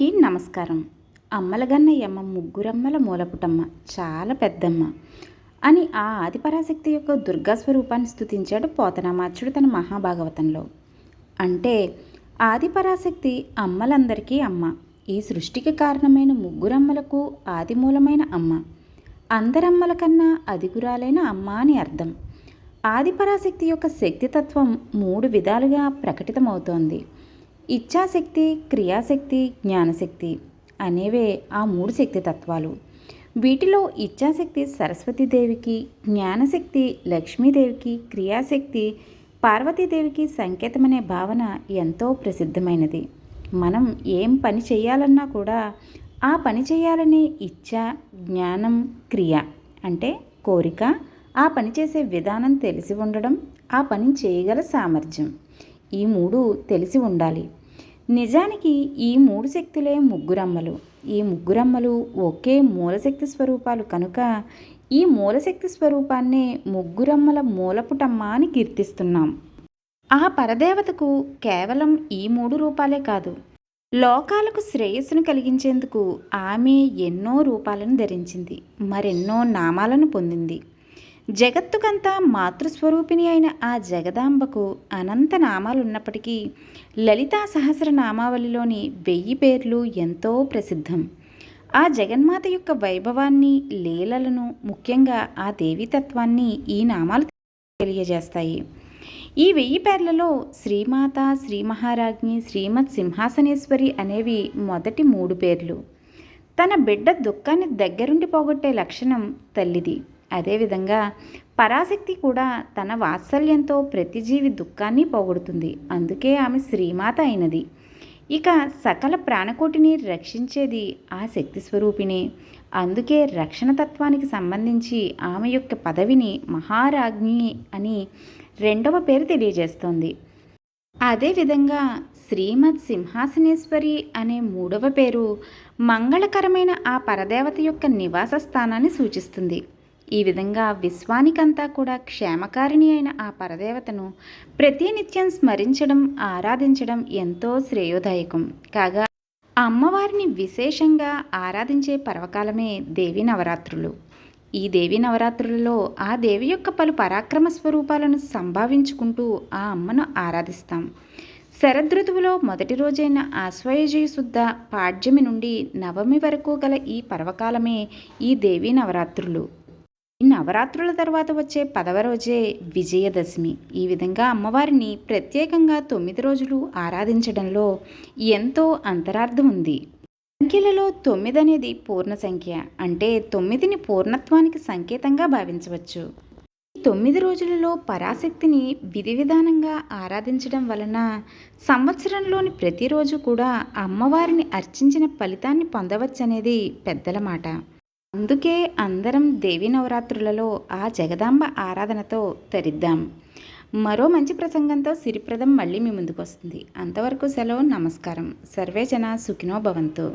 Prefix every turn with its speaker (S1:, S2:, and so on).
S1: అందరికీ నమస్కారం. అమ్మలగన్నయ్యమ్మ ముగ్గురమ్మల మూలపుటమ్మ చాలా పెద్దమ్మ అని ఆ ఆదిపరాశక్తి యొక్క దుర్గా స్వరూపాన్ని స్థుతించాడు పోతనామాచుడు తన మహాభాగవతంలో. అంటే ఆదిపరాశక్తి అమ్మలందరికీ అమ్మ. ఈ సృష్టికి కారణమైన ముగ్గురమ్మలకు ఆదిమూలమైన అమ్మ. అందరమ్మల కన్నా అధికురాలైన అమ్మ అని అర్థం. ఆదిపరాశక్తి యొక్క శక్తితత్వం మూడు విధాలుగా ప్రకటితమవుతోంది. ఇచ్ఛాశక్తి క్రియాశక్తి జ్ఞానశక్తి అనేవే ఆ మూడు శక్తి తత్వాలు. వీటిలో ఇచ్ఛాశక్తి సరస్వతీదేవికి జ్ఞానశక్తి లక్ష్మీదేవికి క్రియాశక్తి పార్వతీదేవికి సంకేతమనే భావన ఎంతో ప్రసిద్ధమైనది. మనం ఏం పని చేయాలన్నా కూడా ఆ పని చేయాలనే ఇచ్ఛ జ్ఞానం క్రియ అంటే కోరిక ఆ పని చేసే విధానం తెలిసి ఉండడం ఆ పని చేయగల సామర్థ్యం ఈ మూడు తెలిసి ఉండాలి. నిజానికి ఈ మూడు శక్తులే ముగ్గురమ్మలు. ఈ ముగ్గురమ్మలు ఒకే మూలశక్తి స్వరూపాలు కనుక ఈ మూలశక్తి స్వరూపాన్నే ముగ్గురమ్మల మూలపుటమ్మ అని కీర్తిస్తున్నాం. ఆ పరదేవతకు కేవలం ఈ మూడు రూపాలే కాదు లోకాలకు శ్రేయస్సును కలిగించేందుకు ఆమె ఎన్నో రూపాలను ధరించింది మరెన్నో నామాలను పొందింది. జగత్తుకంతా మాతృస్వరూపిణి అయిన ఆ జగదాంబకు అనంత నామాలున్నప్పటికీ లలితా సహస్రనామావళిలోని వెయ్యి పేర్లు ఎంతో ప్రసిద్ధం. ఆ జగన్మాత యొక్క వైభవాన్ని లీలలను ముఖ్యంగా ఆ దేవీతత్వాన్ని ఈ నామాలు తెలియజేస్తాయి. ఈ వెయ్యి పేర్లలో శ్రీమాత శ్రీ మహారాజ్ఞి శ్రీమత్ సింహాసనేశ్వరి అనేవి మొదటి మూడు పేర్లు. తన బిడ్డ దుఃఖాన్ని దగ్గరుండి పోగొట్టే లక్షణం తల్లిది. అదేవిధంగా పరాశక్తి కూడా తన వాత్సల్యంతో ప్రతి జీవి దుఃఖాన్ని పోగొడుతుంది. అందుకే ఆమె శ్రీమాత అయినది. ఇక సకల ప్రాణకోటిని రక్షించేది ఆ శక్తి స్వరూపిణి. అందుకే రక్షణ తత్వానికి సంబంధించి ఆమె యొక్క పదవిని మహారాజ్ఞి అని రెండవ పేరు తెలియజేస్తోంది. అదేవిధంగా శ్రీమద్ సింహాసనేశ్వరి అనే మూడవ పేరు మంగళకరమైన ఆ పరదేవత యొక్క నివాస స్థానాన్ని సూచిస్తుంది. ఈ విధంగా విశ్వానికంతా కూడా క్షేమకారిణి అయిన ఆ పరదేవతను ప్రతినిత్యం స్మరించడం ఆరాధించడం ఎంతో శ్రేయోదాయకం. కాగా అమ్మవారిని విశేషంగా ఆరాధించే పర్వకాలమే దేవి నవరాత్రులు. ఈ దేవి నవరాత్రులలో ఆ దేవి యొక్క పలు పరాక్రమ స్వరూపాలను సంభావించుకుంటూ ఆ అమ్మను ఆరాధిస్తాం. శరదృతువులో మొదటి రోజైన ఆశ్వయుజయ శుద్ధ పాడ్యమి నుండి నవమి వరకు గల ఈ పర్వకాలమే ఈ దేవీ నవరాత్రులు. నవరాత్రుల తర్వాత వచ్చే పదవ రోజే విజయదశమి. ఈ విధంగా అమ్మవారిని ప్రత్యేకంగా తొమ్మిది రోజులు ఆరాధించడంలో ఎంతో అంతరార్థం ఉంది. సంఖ్యలలో తొమ్మిది అనేది పూర్ణ సంఖ్య అంటే తొమ్మిదిని పూర్ణత్వానికి సంకేతంగా భావించవచ్చు. తొమ్మిది రోజులలో పరాశక్తిని విధి విధానంగా ఆరాధించడం వలన సంవత్సరంలోని ప్రతిరోజు కూడా అమ్మవారిని అర్చించిన ఫలితాన్ని పొందవచ్చనేది పెద్దల మాట. అందుకే అందరం దేవి నవరాత్రులలో ఆ జగదాంబ ఆరాధనతో తరిద్దాం. మరో మంచి ప్రసంగంతో సిరిప్రదం మళ్ళీ మీ ముందుకు వస్తుంది అంతవరకు సెలవు నమస్కారం. సర్వే జన సుఖినో భవంతు.